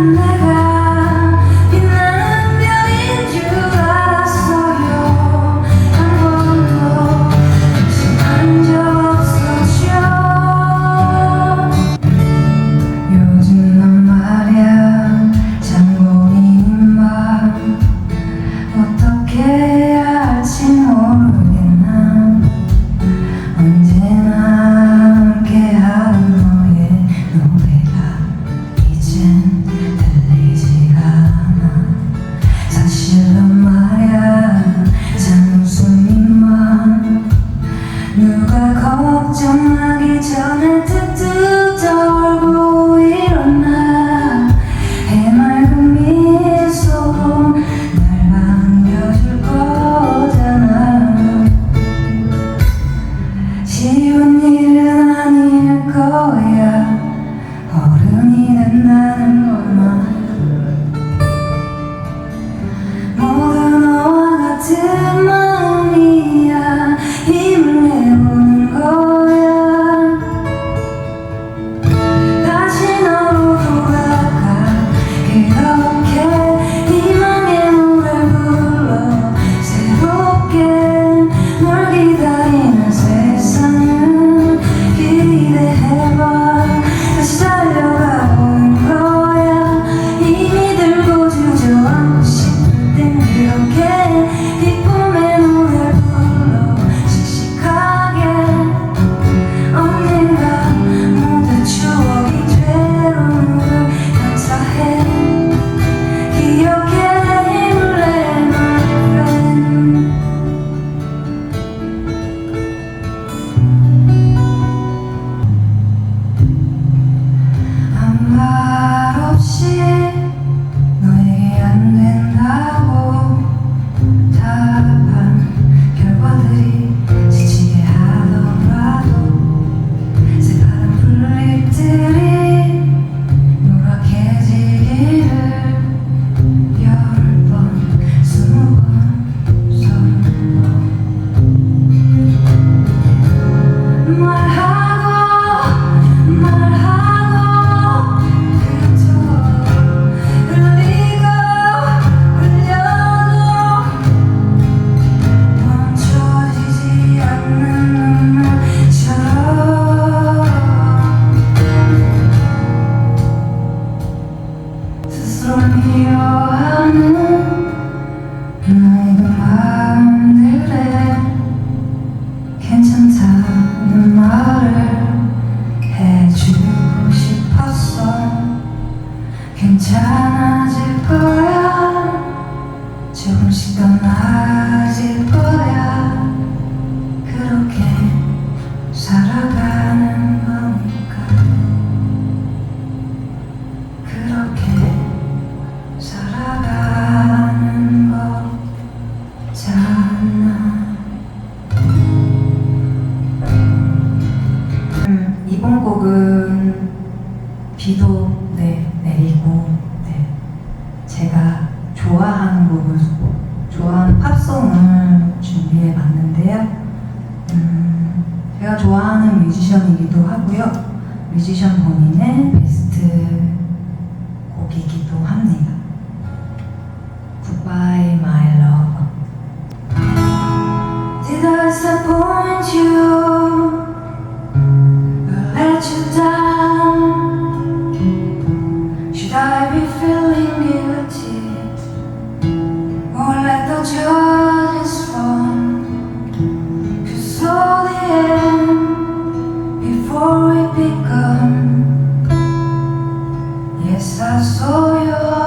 love. 걱정하기 전에 조금 비도 네, 내리고 네. 제가 좋아하는 곡을 좋아하는 팝송을 준비해 봤는데요. 음, 제가 좋아하는 뮤지션이기도 하고요. 뮤지션 본인의 베스트 곡이기도 합니다. Goodbye, my love. Did I disappoint you? Oh, call your